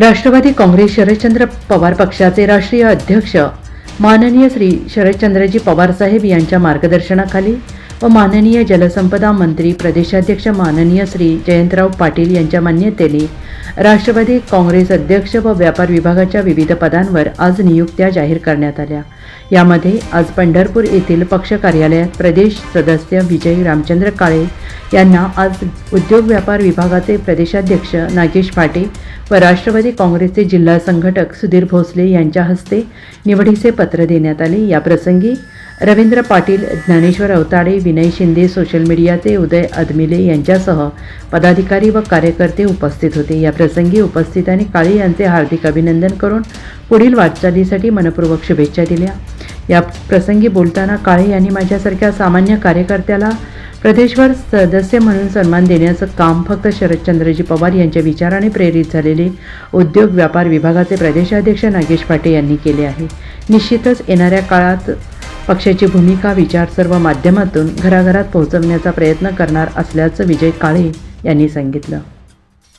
राष्ट्रवादी काँग्रेस शरदचंद्र पवार पक्षाचे राष्ट्रीय अध्यक्ष माननीय श्री शरदचंद्रजी पवारसाहेब यांच्या मार्गदर्शनाखाली व माननीय जलसंपदा मंत्री प्रदेशाध्यक्ष माननीय श्री जयंतराव पाटील यांच्या मान्यतेने राष्ट्रवादी काँग्रेस अध्यक्ष व व्यापार विभागाच्या विविध पदांवर आज नियुक्त्या जाहीर करण्यात आल्या. यामध्ये आज पंढरपूर येथील पक्ष कार्यालयात प्रदेश सदस्य विजय रामचंद्र काळे यांना आज उद्योग व्यापार विभागाचे प्रदेशाध्यक्ष नागेश पाटे व राष्ट्रवादी काँग्रेसचे जिल्हा संघटक सुधीर भोसले यांच्या हस्ते निवडीचे पत्र देण्यात आले. याप्रसंगी रवींद्र पाटील ज्ञानेश्वर अवताडे विनय शिंदे सोशल मीडियाचे उदय अदमिले यांच्यासह पदाधिकारी व कार्यकर्ते उपस्थित होते. या प्रसंगी उपस्थितांनी काळे यांचे हार्दिक अभिनंदन करून पुढील वाटचालीसाठी मनपूर्वक शुभेच्छा दिल्या. या प्रसंगी बोलताना काळे यांनी माझ्यासारख्या सामान्य कार्यकर्त्याला प्रदेशवर सदस्य म्हणून सन्मान देण्याचं काम फक्त शरदचंद्रजी पवार यांच्या विचाराने प्रेरित झालेले उद्योग व्यापार विभागाचे प्रदेशाध्यक्ष नागेश पाटे यांनी केले आहे. निश्चितच येणाऱ्या काळात पक्षाची भूमिका विचार सर्व माध्यमातून घराघरात पोहोचवण्याचा प्रयत्न करणार असल्याचं विजय काळे यांनी सांगितलं.